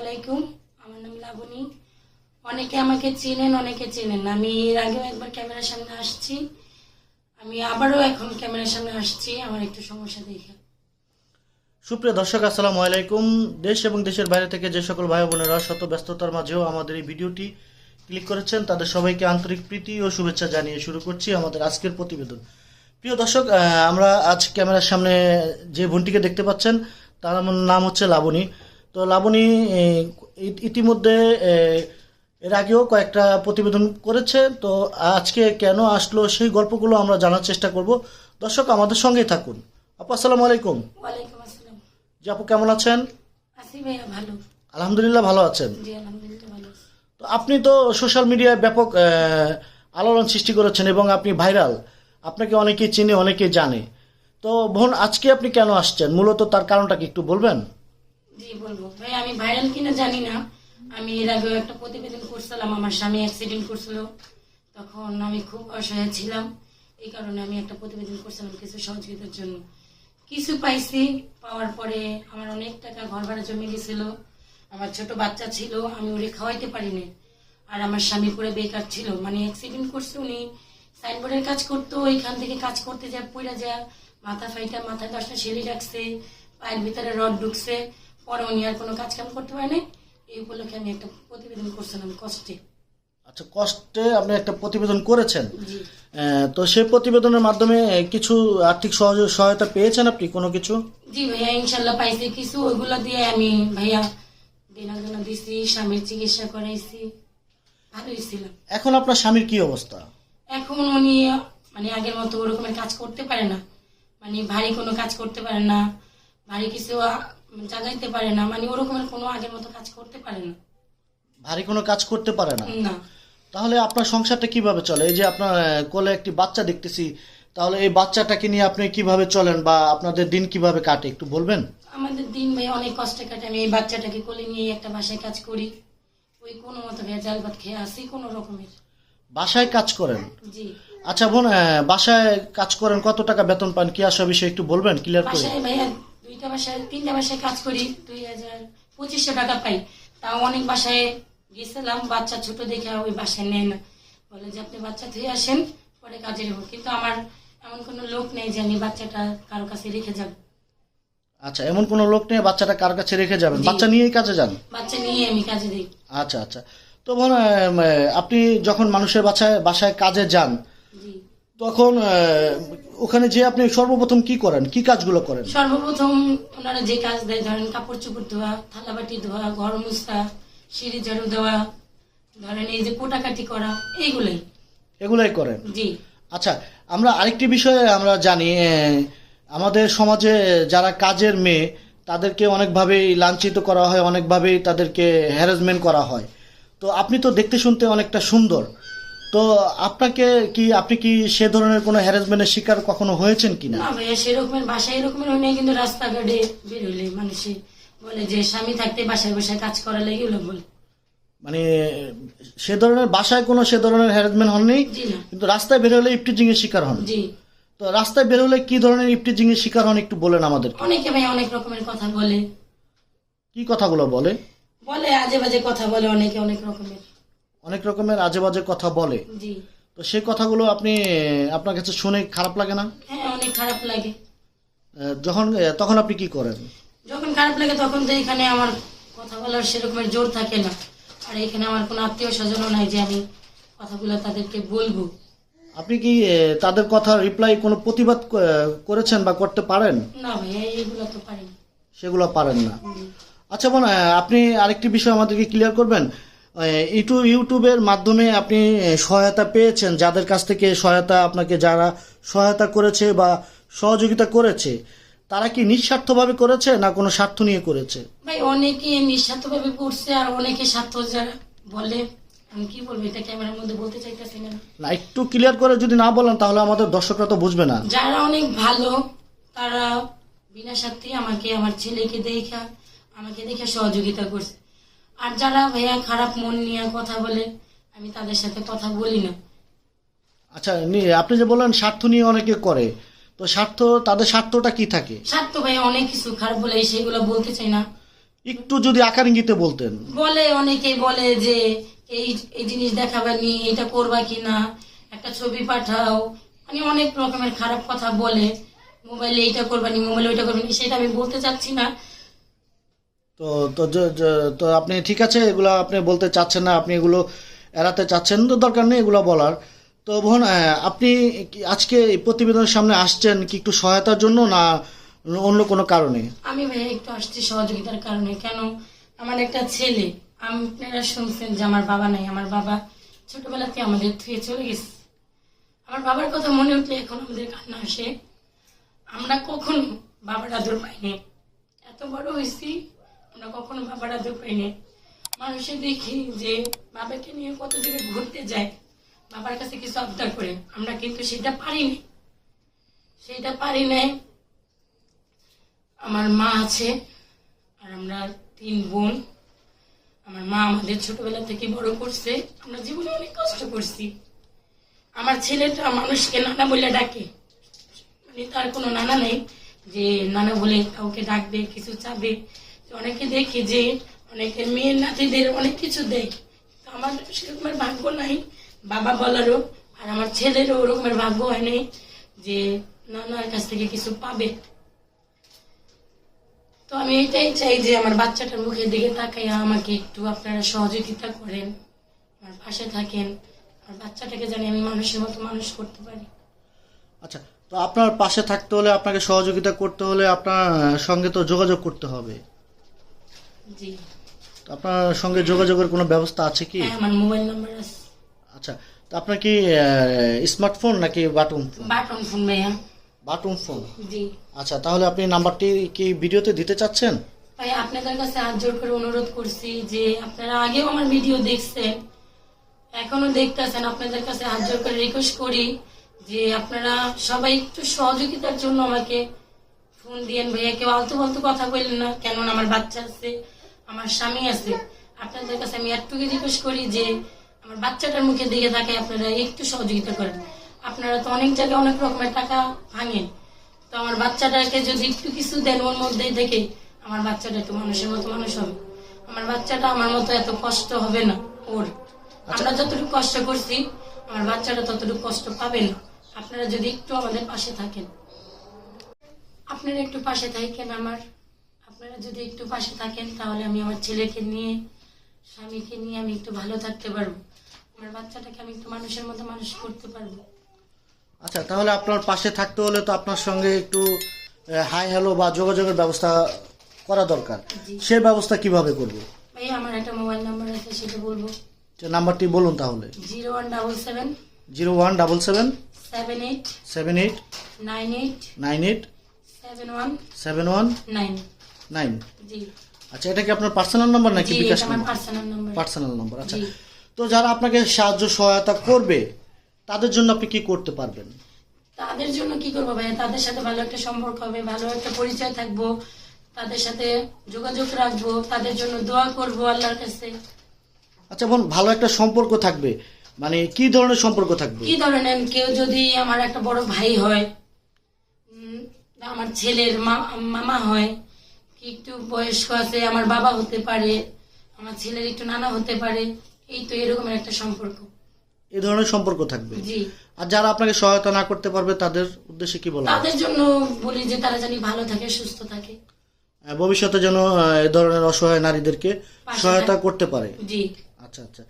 আলাইকুম। আমার নাম লাবণী। অনেকে আমাকে চেনেন, অনেকে চেনেন আমি এর আগেও একবার ক্যামেরার সামনে আসছি। আমি আবারও এখন ক্যামেরার সামনে আসছি। আমার একটু সমস্যা দেখে। সুপ্রিয় দর্শক, আসসালামু আলাইকুম। দেশ এবং দেশের বাইরে থেকে যে সকল ভাই বোনেরা শত ব্যস্ততার মাঝেও আমাদের এই ভিডিওটি ক্লিক করেছেন, তাদের সবাইকে আন্তরিক প্রীতি ও শুভেচ্ছা জানিয়ে শুরু করছি আমাদের আজকের প্রতিবেদন। প্রিয় দর্শক আমরা আজ ক্যামেরার সামনে যে বোনটিকে দেখতে পাচ্ছেন, তার নাম হচ্ছে লাবণী। তো লাবণী ইতিমধ্যে এর আগেও কয়েকটা প্রতিবেদন করেছে। তো আজকে কেন আসলো সেই গল্পগুলো আমরা জানার চেষ্টা করব। দর্শক আমাদের সঙ্গেই থাকুন। আপু আসসালামু আলাইকুম। জি আপু কেমন আছেন? আলহামদুলিল্লাহ ভালো আছেন। তো আপনি তো সোশ্যাল মিডিয়ায় ব্যাপক আলোড়ন সৃষ্টি করেছেন এবং আপনি ভাইরাল। আপনাকে অনেকেই চিনে অনেকেই জানে। তো বোন আজকে আপনি কেন আসছেন? মূলত তার কারণটা কি একটু বলবেন? জি, বলব। ভাই, আমি ভাইরাল কিনা জানি না। আমি এর আগেও একটা প্রতিবেদন করছিলাম, আমার স্বামী অ্যাক্সিডেন্ট করছিল। তখন আমি খুব অসহায় ছিলাম। এই কারণে আমি একটা প্রতিবেদন করছিলাম কিছু সহযোগিতার জন্য। কিছু পাইছি, পাওয়ার পরে আমার অনেক টাকা ঘর ভাড়া জমে গেছিল। আমার ছোট বাচ্চা ছিল, আমি ওরে খাওয়াইতে পারিনি। আর আমার স্বামী করে বেকার ছিল। মানে অ্যাক্সিডেন্ট করছে উনি সাইনবোর্ডের কাজ করতো, ওইখান থেকে কাজ করতে যা পইরা যা মাথা ফাইটা মাথায় দশটা সেলি রাখছে, পায়ের ভিতরে রড ঢুকছে। পরে উনি আর কোনো কাজ কাম করতে পারে নাই? এই উপলক্ষে আমি একটা প্রতিবেদন করছিলাম কষ্টে। আচ্ছা কষ্টে আপনি একটা প্রতিবেদন করেছেন? তো সেই প্রতিবেদনের মাধ্যমে কিছু আর্থিক সহায়তা পেয়েছেন আপনি কোনো কিছু? জি ভাইয়া ইনশাল্লাহ পাইছি। কিছু ওইগুলো দিয়ে আমি ভাইয়া দিনা দিনা দিছি স্বামীর চিকিৎসা করাইছি। ভালোই ছিলাম এখন আপনার স্বামীর কি অবস্থা? এখন উনি মানে আগের মতো ওরকমের কাজ করতে পারে না। মানে ভারী কোনো কাজ করতে পারে না। ভারী কিছু জাগাইতে পারে না মানে ওরকমের কোনো আগের মতো কাজ করতে পারে না। ভারী কোনো কাজ করতে পারে না? না। তাহলে আপনার সংসারটা কীভাবে চলে? এই যে আপনার কোলে একটি বাচ্চা দেখতেছি তাহলে এই বাচ্চাটাকে নিয়ে আপনি কীভাবে চলেন বা আপনাদের দিন কীভাবে কাটে একটু বলবেন? আমাদের দিন ভাই অনেক কষ্টে কাটে। আমি এই বাচ্চাটাকে কোলে নিয়ে একটা বাসায় কাজ করি। ওই কোনো মতো ভাইয়া জাল ভাত খেয়ে আসি কোনো রকমের। বাসায় কাজ করেন? জি। আচ্ছা বোন বাসায় কাজ করেন কত টাকা বেতন পান? কি আসা বিষয়ে একটু বলবেন? ক্লিয়ার করে বাসায় ভাইয়া দুইটা বাসায় তিনটা বাসায় কাজ করি দুই হাজার পঁচিশশো টাকা পাই। তাও অনেক বাসায় গেছিলাম বাচ্চা ছোট দেখে ওই বাসায় নেয় না। বলে যে আপনি বাচ্চা ধুয়ে আসেন পরে কাজে রেখো কিন্তু আমার এমন কোনো লোক নেই যে আমি বাচ্চাটা কারও কাছে রেখে যাব। আচ্ছা এমন কোনো লোক নিয়ে বাচ্চাটা কার কাছে রেখে যাবেন? বাচ্চা নিয়েই কাজে যান? বাচ্চা নিয়ে আমি কাজে দিই আচ্ছা আচ্ছা। তো আপনি যখন মানুষের বাসায় বাসায় কাজে যান তখন ওখানে যে আপনি সর্বপ্রথম কি করেন? কি কাজগুলো করেন? সর্বপ্রথম ওনারা যে কাজ দেয় ধরেন কাপড় চোপড় ধোয়া থালাবাটি ধোয়া ঘর মুছা সিঁড়ি ঝাড়ু দেওয়া ধরেন এই যে কোটাকাটি করা এইগুলোই। এগুলাই করেন? জি। আচ্ছা আমরা আরেকটি বিষয়ে আমরা জানি আমাদের সমাজে যারা কাজের মেয়ে তাদেরকে অনেকভাবেই লাঞ্ছিত করা হয় অনেকভাবেই তাদেরকে হ্যারাসমেন্ট করা হয়। তো আপনি তো দেখতে শুনতে অনেকটা সুন্দর। তো আপনাকে কি আপনি কি সে ধরনের কোনো হ্যারাসমেন্টের শিকার কখনো হয়েছেন কিনা? না ভাইয়া সেরকমের বাসায় এরকমের হয় কিন্তু রাস্তাঘাটে বের হইলে মানুষে বলে যে স্বামী থাকতে বাসায় বসায় কাজ করা লাগে এগুলো বলে। মানে সে ধরনের বাসায় কোনো সে ধরনের হ্যারাসমেন্ট হননি? জি না। কিন্তু রাস্তায় বের হলে ইফটিজিং এর শিকার হন? জি। তো রাস্তায় বের হলে কি ধরনের ইফটিজিং এর শিকার হন একটু বলেন আমাদের অনেকে ভাই অনেক রকমের কথা বলে। কি কথাগুলো বলে? বলে আজে বাজে কথা বলে অনেকে অনেক রকমের। অনেক রকমের আজে বাজে কথা বলে। জি। তো সেই কথাগুলো আপনি আপনার কাছে শুনে খারাপ লাগে না? হ্যাঁ অনেক খারাপ লাগে। যখন তখন আপনি কি করেন? যখন খারাপ লাগে তখন তো এখানে আমার কথা বলার সেরকমের জোর থাকে না। আর এখানে আমার কোনো আত্মীয় স্বজনও নাই যে আমি কথাগুলো তাদেরকে বলব। আপনি কি তাদের কথা রিপ্লাই কোনো প্রতিবাদ করেছেন বা করতে পারেন? না ভাইয়া এইগুলো তো পারি সেগুলো পারেন না। আচ্ছা বোন আপনি আরেকটি বিষয় আমাদেরকে ক্লিয়ার করবেন। ইউটিউব ইউটিউবের মাধ্যমে আপনি সহায়তা পেয়েছেন যাদের কাছ থেকে সহায়তা আপনাকে যারা সহায়তা করেছে বা সহযোগিতা করেছে তারা কি নিঃস্বার্থভাবে করেছে না কোনো স্বার্থ নিয়ে করেছে? ভাই অনেকে নিঃস্বার্থভাবে করছে আর অনেকে স্বার্থ যারা বলে আমি কি বলব এটা ক্যামেরার মধ্যে বলতে চাইতেছি না। না একটু ক্লিয়ার করে যদি না বলেন তাহলে আমাদের দর্শকরা তো বুঝবে না। যারা অনেক ভালো তারা বিনা স্বার্থে আমাকে আমার ছেলেকে দেখা আমাকে দেখে সহযোগিতা করছে। আর যারা ভাইয়া খারাপ মন নিয়ে কথা বলে আমি তাদের সাথে কথা বলি না। আচ্ছা আপনি যে বললেন স্বার্থ নিয়ে অনেকে করে তো স্বার্থ তাদের স্বার্থটা কি থাকে? স্বার্থ ভাইয়া অনেক কিছু খারাপ বলে সেগুলো বলতে চাই না। একটু যদি আকার ইঙ্গিতে বলতেন। বলে অনেকে বলে যে এই এই জিনিস দেখাবা নি এটা করবা কি না একটা ছবি পাঠাও। মানে অনেক রকমের খারাপ কথা বলে মোবাইলে এইটা করবা নি মোবাইলে ওইটা করবা নি সেটা আমি বলতে চাচ্ছি না। তো তো তো আপনি ঠিক আছে, এগুলো আপনি বলতে চাচ্ছেন না, আপনি এগুলো এড়াতে চাচ্ছেন, তো দরকার নেই এগুলো বলার। তো বোন আপনি আজকে প্রতিবেদনের সামনে আসছেন কি একটু সহায়তার জন্য না অন্য কোনো কারণে? আমি ভাই একটু আসছি সহযোগিতার কারণে। কেন? আমার একটা ছেলে। আপনারা শুনছেন যে আমার বাবা নাই। আমার বাবা ছোটবেলাতে আমাদের থুয়ে চলে গেছে। আমার বাবার কথা মনে উঠলে এখন আমাদের কান্না আসে। আমরা কখনো বাবার আদর পাইনি। এত বড় হয়েছি আমরা কখনো বাবার আদর পাইনি মানুষে দেখি যে বাবাকে নিয়ে কত জায়গায় ঘুরতে যায়, বাবার কাছে কিছু আবদার করে, আমরা কিন্তু সেটা পারিনি সেটা পারি নাই। আমার মা আছে, আর আমরা তিন বোন। আমার মা আমাদের ছোটবেলা থেকে বড় করছে, আমরা জীবনে অনেক কষ্ট করছি। আমার ছেলেটা মানুষকে নানা বলে ডাকে। মানে তার কোনো নানা নেই যে, নানা বলে কাউকে ডাকবে, কিছু চাবে। অনেকে দেখি যে অনেকের মেয়ের নাতিদের অনেক কিছু দেয়। তো আমার সেরকমের ভাগ্য নাই, বাবা বলারও, আর আমার ছেলেরও ওরকমের ভাগ্য হয় নাই যে নানার কাছ থেকে কিছু পাবে। তো আমি এটাই চাই যে আমার বাচ্চাটার মুখের দিকে তাকাইয়া আমাকে একটু আপনারা সহযোগিতা করেন, আমার পাশে থাকেন, আমার বাচ্চাটাকে জানি আমি মানুষের মতো মানুষ করতে পারি। আচ্ছা তো আপনার পাশে থাকতে হলে, আপনাকে সহযোগিতা করতে হলে আপনার সঙ্গে তো যোগাযোগ করতে হবে। জি। আপনার সঙ্গে যোগাযোগের কোনো ব্যবস্থা আছে কি? হ্যাঁ আমার মোবাইল নাম্বার আছে। আচ্ছা তো আপনার কি স্মার্টফোন নাকি বাটন ফোন? বাটন ফোন ভাইয়া। Button phone. জি। আচ্ছা তাহলে আপনি নাম্বারটি কি ভিডিওতে দিতে চাচ্ছেন? ভাই আপনাদের কাছে হাত জোর করে অনুরোধ করছি যে আপনারা আগেও আমার ভিডিও দেখছেন এখনও দেখতেছেন আপনাদের কাছে হাত জোর করে রিকোয়েস্ট করি যে আপনারা সবাই একটু সহযোগিতার জন্য আমাকে ফোন দিয়েন। ভাইয়া কেউ আলতু ফালতু কথা বললেন না কেননা আমার বাচ্চা আছে। আমার স্বামী আছে। আপনাদের কাছে আমি একটুকু রিকোয়েস্ট করি যে আমার বাচ্চাটার মুখে দিকে থাকে আপনারা একটু সহযোগিতা করেন। আপনারা তো অনেক জায়গায় অনেক রকমের টাকা ভাঙেন। তো আমার বাচ্চাটাকে যদি একটু কিছু দেন ওর মধ্যে থেকে আমার বাচ্চাটা একটু মানুষের মতো মানুষ হবে। আমার বাচ্চাটা আমার মতো এত কষ্ট হবে না ওর। আমরা যতটুকু কষ্ট করছি আমার বাচ্চাটা ততটুকু কষ্ট পাবে না। আপনারা যদি একটু আমাদের পাশে থাকেন। আপনারা একটু পাশে থাকেন আমার। আপনারা যদি একটু পাশে থাকেন তাহলে আমি আমার ছেলেকে নিয়ে স্বামীকে নিয়ে আমি একটু ভালো থাকতে পারব। আমার বাচ্চাটাকে আমি একটু মানুষের মতো মানুষ করতে পারব। আচ্ছা তাহলে আপনার পাশে থাকতে হলে তো আপনার সঙ্গে একটু হাই হ্যালো বা যোগাযোগের ব্যবস্থা করা দরকার। সে ব্যবস্থা কীভাবে করব? ভাই আমার একটা মোবাইল নাম্বার আছে সেটা বলব। যে নাম্বারটি বলুন তাহলে। Zero one double seven zero one double seven seven eight seven eight nine eight nine eight seven one seven one nine nine? আচ্ছা এটা কি আপনার পার্সোনাল নাম্বার নাকি বিকাশ নাম্বার পার্সোনাল নাম্বার আচ্ছা। তো যারা আপনাকে সাহায্য সহায়তা করবে তাদের জন্য আপনি কি করতে পারবেন? তাদের জন্য কি করব ভাই তাদের সাথে ভালো একটা সম্পর্ক হবে ভালো একটা পরিচয় থাকব তাদের সাথে যোগাযোগ রাখব তাদের জন্য দোয়া করব আল্লাহর কাছে। আচ্ছা বোন ভালো একটা সম্পর্ক থাকবে। মানে কি ধরনের সম্পর্ক থাকবে? কি ধরনের? কেউ যদি আমার একটা বড় ভাই হয় আমার ছেলের মামা হয় কি একটু বয়স্ক আছে আমার বাবা হতে পারে আমার ছেলের একটু নানা হতে পারে এই তো এরকমের একটা সম্পর্ক। এই ধরনের সম্পর্ক থাকবে। জি। আর যারা আপনাকে সহায়তা না করতে পারবে তাদের উদ্দেশ্যে কি বলা তাদের জন্য বলি যে তারা জানি ভালো থাকে সুস্থ থাকে। ভবিষ্যতে যেন এ ধরনের অসহায় নারীদেরকে সহায়তা করতে পারে। জি। আচ্ছা আচ্ছা।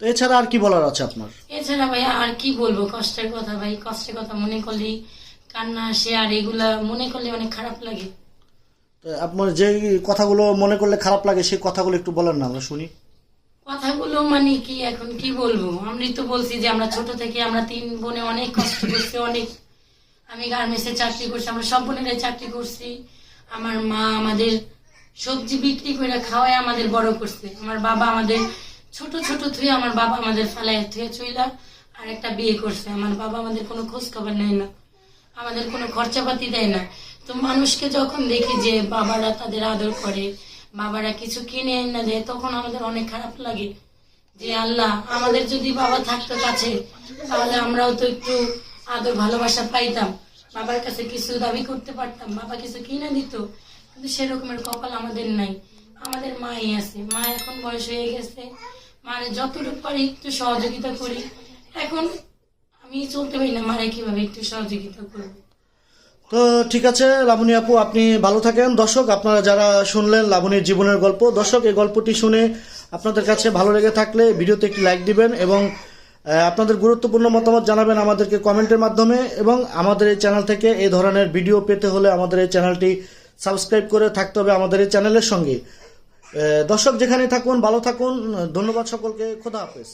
তো এছাড়া আর কি বলার আছে আপনার? এছাড়া ভাই আর কি বলব কষ্টের কথা ভাই কষ্টের কথা মনে করলেই কান্না আসে আর এগুলা মনে করলে অনেক খারাপ লাগে। আপনার যে কথাগুলো মনে করলে খারাপ লাগে, সেই কথাগুলো একটু বলেন না, আমরা শুনি। কথাগুলো মানে কি এখন কি বলব? আমি তো বলছি যে আমরা ছোট থেকে আমরা তিন বোনে অনেক কষ্ট করছি, অনেক আমি গার্মেন্টসে চাকরি করছি, আমরা সব বোনেরাই চাকরি করছি। আমার মা আমাদের সবজি বিক্রি করে খাওয়ায় আমাদের বড় করছে। আমার বাবা আমাদের ছোট ছোট থুয়ে আমার বাবা আমাদের ফালায় থুয়ে চইলা আর একটা বিয়ে করছে। আমার বাবা আমাদের কোনো খোঁজ খবর নেয় না। আমাদের কোনো খরচাপাতি দেয় না। তো মানুষকে যখন দেখি যে বাবারা তাদের আদর করে, বাবারা কিছু কিনে এনে দেয়, তখন আমাদের অনেক খারাপ লাগে যে আল্লাহ, আমাদের যদি বাবা থাকতো কাছে, তাহলে আমরাও তো একটু আদর ভালোবাসা পাইতাম। বাবার কাছে কিছু দাবি করতে পারতাম, বাবা কিছু কিনে দিত, কিন্তু সেরকমের কপাল আমাদের নাই। আমাদের মাই আছে, মা এখন বয়স হয়ে গেছে। মারে যতটুকু পারি একটু সহযোগিতা করি। এখন আমি চলতে পারি না, মারে কীভাবে একটু সহযোগিতা করব? তো ঠিক আছে, লাবণী আপু, আপনি ভালো থাকেন। দর্শক, আপনারা যারা শুনলেন লাবণীর জীবনের গল্প, দর্শক, এই গল্পটি শুনে আপনাদের কাছে ভালো লেগে থাকলে ভিডিওতে একটি লাইক দিবেন এবং আপনাদের গুরুত্বপূর্ণ মতামত জানাবেন আমাদেরকে কমেন্টের মাধ্যমে এবং আমাদের এই চ্যানেল থেকে এই ধরনের ভিডিও পেতে হলে আমাদের এই চ্যানেলটি সাবস্ক্রাইব করে থাকতে হবে আমাদের এই চ্যানেলের সঙ্গে। দর্শক যেখানে থাকুন, ভালো থাকুন। ধন্যবাদ সকলকে। খোদা হাফেজ।